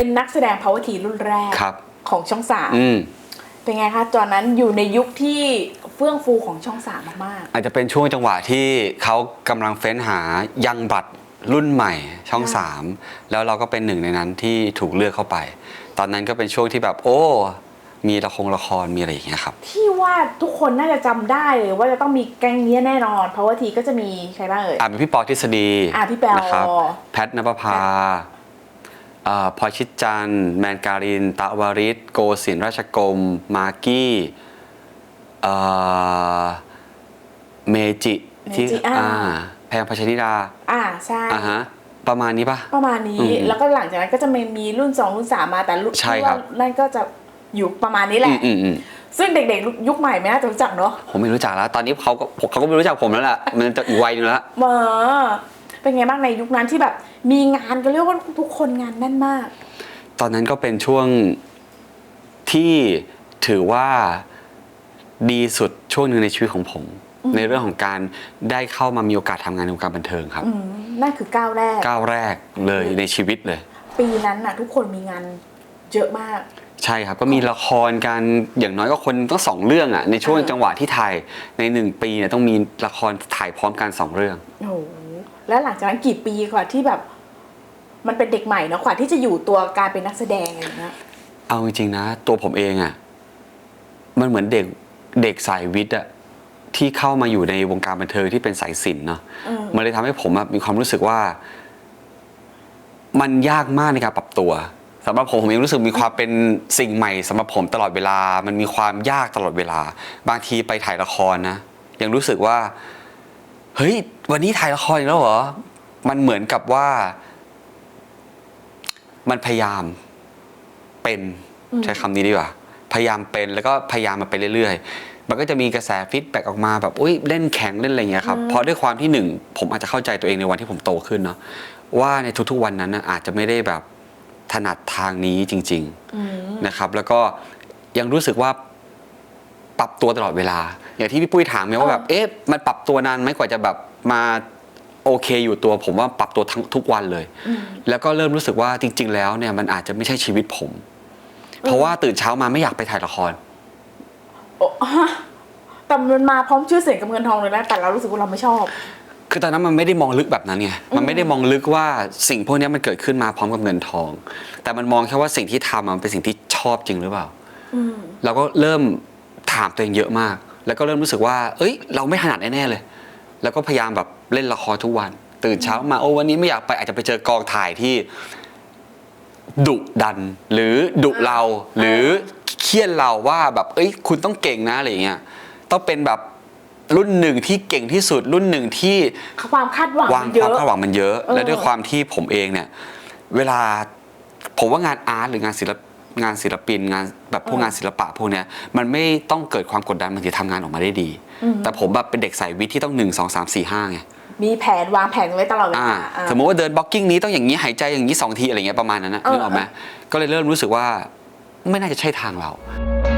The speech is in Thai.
เป็นนักแสดง power ทีรุ่นแรกครับ ของช่องสามอืม เป็นไงคะตอนนั้นอยู่ในยุคที่เฟื่องฟูของช่องสามมากอาจจะเป็นช่วงจังหวะที่เขากำลังเฟ้นหายังบัตรรุ่นใหม่ช่องค่ะ3แล้วเราก็เป็นหนึ่งในนั้นที่ถูกเลือกเข้าไป ตอนนั้นก็เป็นช่วงที่แบบ โอ้ มีละครละครมีอะไรอย่างเงี้ยครับ ๆ ที่ว่าทุกคนน่าจะจำได้เลยว่าจะต้องมีแก๊งเนี้ยแน่นอน power ทีก็จะมีใครบ้างเอ่ย อ่าเป็นพี่ปอทฤษฎีอะพี่แปวนะครับแพทนภพาอ่า พลอยชิดจันทร์แมนการิน ตะวริศโกศินทร์ราชกรม มากกี้อ่าเมจิที่เมจิอ่าอ่าแพงพัชริดา อ่าใช่อ่าฮะประมาณนี้ปะประมาณนี้อืมแล้วก็หลังจากนั้นก็จะมีมีรุ่น 2 รุ่น 3 มาแต่รุ่นใช่ที่ครัว่าบนั่นก็จะอยู่ประมาณนี้แหอืละมอืมอืมซึ่งเด็กๆ ยุคใหม่ไม่น่าจะรู้จักเนาะผมไม่รู้จักแล้ว ตอนนี้เขาก็ผมเขาก็ไม่รู้จักผมแล้วล่ะ มันจะอีกวัยหนึงแล้วเมอ เป็นไงบ้างในยุคนั้นที่แบบมีงานก็เรียกว่าทุกคนงานแน่นมาก ตอนนั้นก็เป็นช่วงที่ถือว่าดีสุดช่วงหนึ่งในชีวิตของผม ในเรื่องของการได้เข้ามามีโอกาสทำงานในวงการบันเทิงครับอืมนั่นคือก้าวแรกก้าวแรกเลยในชีวิตเลย ปีนั้นน่ะ ทุกคนมีงานเยอะมาก ใช่ครับ ก็มีละครการอย่างน้อยก็คนต้องสองเรื่องอะในช่วงเออจังหวะที่ถ่ายในหนึ่งปีเนี่ยต้องมีละครถ่ายพร้อมกันสองเรื่องโอ้โห แล้วหลังจากนั้นกี่ปีกว่าที่แบบมันเป็นเด็กใหม่เนาะกว่าที่จะอยู่ตัวการเป็นนักแสดงอะไรอย่างเงี้ยเอาจริงๆนะ ตัวผมเองอะ่ะมันเหมือนเด็กเด็กสายวิทย์อะที่เข้ามาอยู่ในวงการบันเทิงที่เป็นสายศิลป์เนาะเออมันเลยทำให้ผมอะมีความรู้สึกว่า มันยากมากในการปรับตัวสำหรับผมผมยังรู้สึกมีความเป็นสิ่งใหม่สำหรับผมตลอดเวลา มันมีความยากตลอดเวลา บางทีไปถ่ายละครนะยังรู้สึกว่า เฮ้ย วันนี้ถ่ายละครอีกแล้วเหรอ มันเหมือนกับว่า มันพยายามเป็นอืมใช้คำนี้ดีกว่า พยายามเป็นแล้วก็พยายามมาไปเรื่อยๆ มันก็จะมีกระแสฟีดแบ็กออกมาแบบอุ้ยเล่นแข็งเล่นอะไรอย่างเงี้ยครับเพราะด้วยความที่หนึ่งผมอาจจะเข้าใจตัวเองในวันที่ผมโตขึ้นเนาะว่าในทุกๆวันนั้นนะอาจจะไม่ได้แบบถนัดทางนี้จริงอืมๆนะครับ แล้วก็ยังรู้สึกว่า ปรับตัวตลอดเวลา อย่างที่พี่ปุ้ยถามไงว่าแบบเอ๊ะมันปรับตัวนานไหมกว่าจะแบบมาโอเคอยู่ตัวผมว่าปรับตัวทั้งทุกวันเลยอืมแล้วก็เริ่มรู้สึกว่าจริง ๆ แล้วเนี่ยมันอาจจะไม่ใช่ชีวิตผม เพราะว่าตื่นเช้ามาไม่อยากไปถ่ายละครโอ้ฮะแต่มันมาพร้อมชื่อเสียงกับเงินทองเลยนะแต่เรารู้สึกว่าเราไม่ชอบ คือตอนนั้นมันไม่ได้มองลึกแบบนั้นไงมันไม่ได้มองลึกว่าสิ่งพวกนี้มันเกิดขึ้นมาพร้อมกับเงินทอง แต่มันมองแค่ว่าสิ่งที่ทำอะมันเป็นสิ่งที่ชอบจริงหรือเปล่าอืมเราก็เริ่มถามตัวเองเยอะมาก แล้วก็เริ่มรู้สึกว่า เอ้ย เราไม่ถนัดแน่ๆเลย แล้วก็พยายามแบบเล่นละครทุกวัน ตื่นเช้ามาโอ้วันนี้ไม่อยากไปอาจจะไปเจอกองถ่ายที่ดุดัน หรือดุเรา หรือเคี่ยนเราว่าแบบ เอ้ย คุณต้องเก่งนะอะไรอย่างเงี้ยต้องเป็นแบบรุ่นหนึ่งที่เก่งที่สุด รุ่นหนึ่งที่ความคาดหวังวางมันเยความอะคาดหวังมันเยอะเออและด้วยความที่ผมเองเนี่ย เวลาผมว่างานอาร์ตหรืองานศิลป งานศิลปินงานแบบพวกงานศิลปะพวกเนี้ยมันไม่ต้องเกิดความกดดันมันถึงทำงานออกมาได้ดี แต่ผมแบบเป็นเด็กสายวิทย์ที่ต้องหนึ่งสองสามสี่ห้าไงมีแผนวางแผนไว้ตลอดเวอ่าลาอ่าสมมติว่าเดินบล็อกกิ้งนี้ต้องอย่างนี้หายใจอย่างนี้สองทีอะไรเงี้ยประมาณนั้นนะเออนึกออกไหมก็เลยเริ่มรู้สึกว่าไม่น่าจะใช่ทางเราอ